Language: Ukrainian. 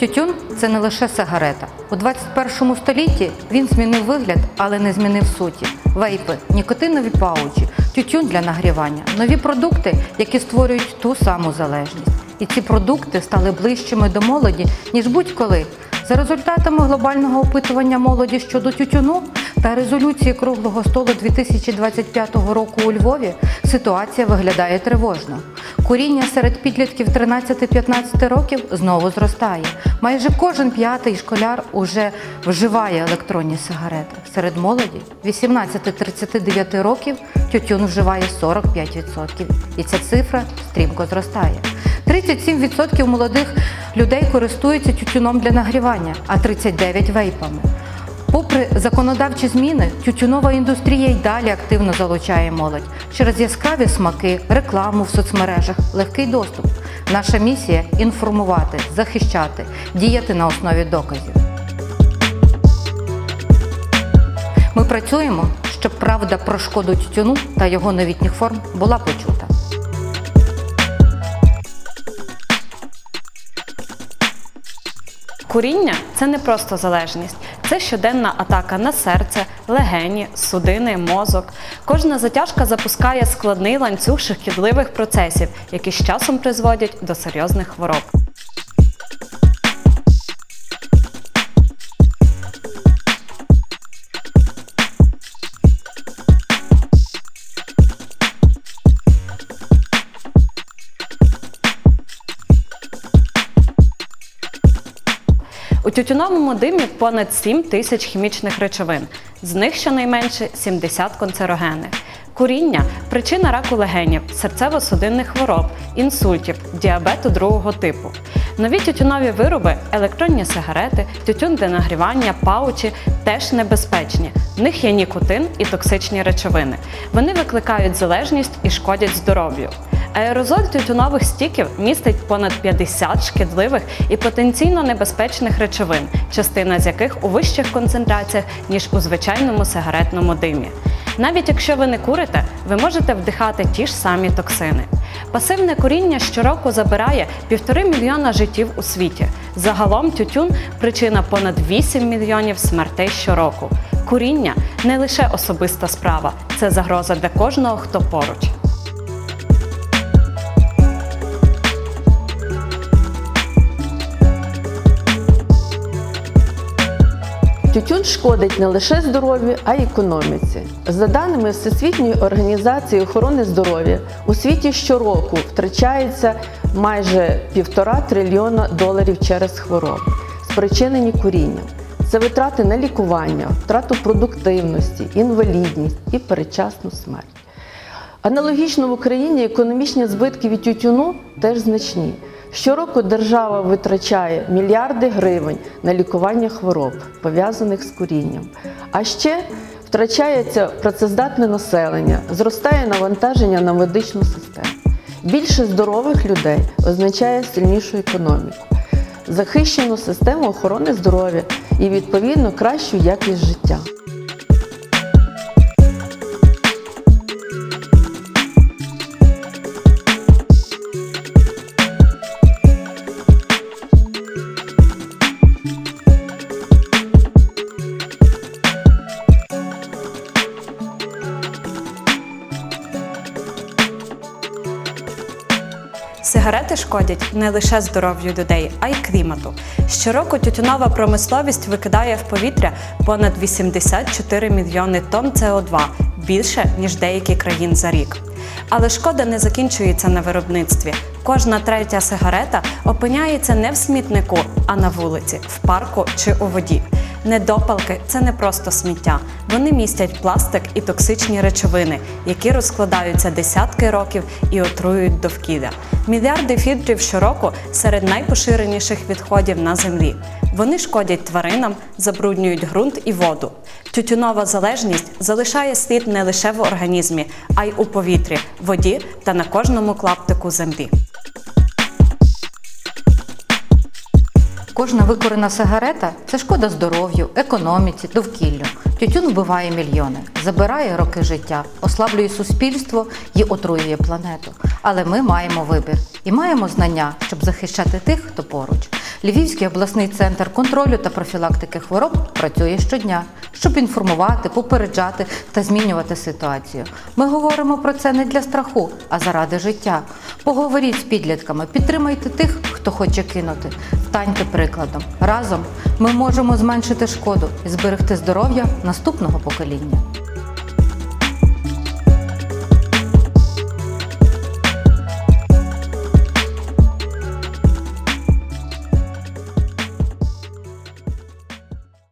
Тютюн це не лише сигарета. У 21 столітті він змінив вигляд, але не змінив суті. Вейпи, нікотинові паучі, тютюн для нагрівання, нові продукти, які створюють ту саму залежність. І ці продукти стали ближчими до молоді, ніж будь-коли. За результатами глобального опитування молоді щодо тютюну та резолюції круглого столу 2025 року у Львові ситуація виглядає тривожно. Куріння серед підлітків 13-15 років знову зростає. Майже кожен п'ятий школяр уже вживає електронні сигарети. Серед молоді 18-39 років тютюн вживає 45%. І ця цифра стрімко зростає. 37% молодих людей користуються тютюном для нагрівання, а 39% вейпами. Попри законодавчі зміни, тютюнова індустрія й далі активно залучає молодь через яскраві смаки, рекламу в соцмережах, легкий доступ. Наша місія інформувати, захищати, діяти на основі доказів. Ми працюємо, щоб правда про шкоду тютюну та його новітніх форм була почута. Куріння це не просто залежність, це щоденна атака на серце, легені, судини, мозок. Кожна затяжка запускає складний ланцюг шкідливих процесів, які з часом призводять до серйозних хвороб. Тютюновому димі понад 7 тисяч хімічних речовин, з них щонайменше 70 канцерогенних. Куріння причина раку легенів, серцево-судинних хвороб, інсультів, діабету другого типу. Нові тютюнові вироби, електронні сигарети, тютюн для нагрівання, паучі теж небезпечні. В них є нікотин і токсичні речовини. Вони викликають залежність і шкодять здоров'ю. Аерозоль тютюнових стіків містить понад 50 шкідливих і потенційно небезпечних речовин, частина з яких у вищих концентраціях, ніж у звичайному сигаретному димі. Навіть якщо ви не курите, ви можете вдихати ті ж самі токсини. Пасивне куріння щороку забирає півтори мільйона життів у світі. Загалом тютюн причина понад 8 мільйонів смертей щороку. Куріння не лише особиста справа, це загроза для кожного, хто поруч. Тютюн шкодить не лише здоров'ю, а й економіці. За даними Всесвітньої організації охорони здоров'я, у світі щороку втрачається майже півтора трильйона доларів через хвороби, спричинені курінням. Це витрати на лікування, втрату продуктивності, інвалідність і передчасну смерть. Аналогічно в Україні економічні збитки від тютюну теж значні. Щороку держава витрачає мільярди гривень на лікування хвороб, пов'язаних з курінням. А ще втрачається працездатне населення, зростає навантаження на медичну систему. Більше здорових людей означає сильнішу економіку, захищену систему охорони здоров'я і відповідно кращу якість життя. Сигарети шкодять не лише здоров'ю людей, а й клімату. Щороку тютюнова промисловість викидає в повітря понад 84 мільйони тонн СО2, більше ніж деякі країн за рік. Але шкода не закінчується на виробництві. Кожна третя сигарета опиняється не в смітнику, а на вулиці, в парку чи у воді. Недопалки це не просто сміття. Вони містять пластик і токсичні речовини, які розкладаються десятки років і отруюють довкілля. Мільярди фільтрів щороку серед найпоширеніших відходів на землі. Вони шкодять тваринам, забруднюють ґрунт і воду. Тютюнова залежність залишає слід не лише в організмі, а й у повітрі, воді та на кожному клаптику землі. Кожна викорена сигарета це шкода здоров'ю, економіці, довкіллю. Тютюн вбиває мільйони, забирає роки життя, ослаблює суспільство і отруює планету. Але ми маємо вибір і маємо знання, щоб захищати тих, хто поруч. Львівський обласний центр контролю та профілактики хвороб працює щодня, щоб інформувати, попереджати та змінювати ситуацію. Ми говоримо про це не для страху, а заради життя. Поговоріть з підлітками, підтримайте тих, хто хоче кинути. Станьте прикладом. Разом ми можемо зменшити шкоду і зберегти здоров'я наступного покоління.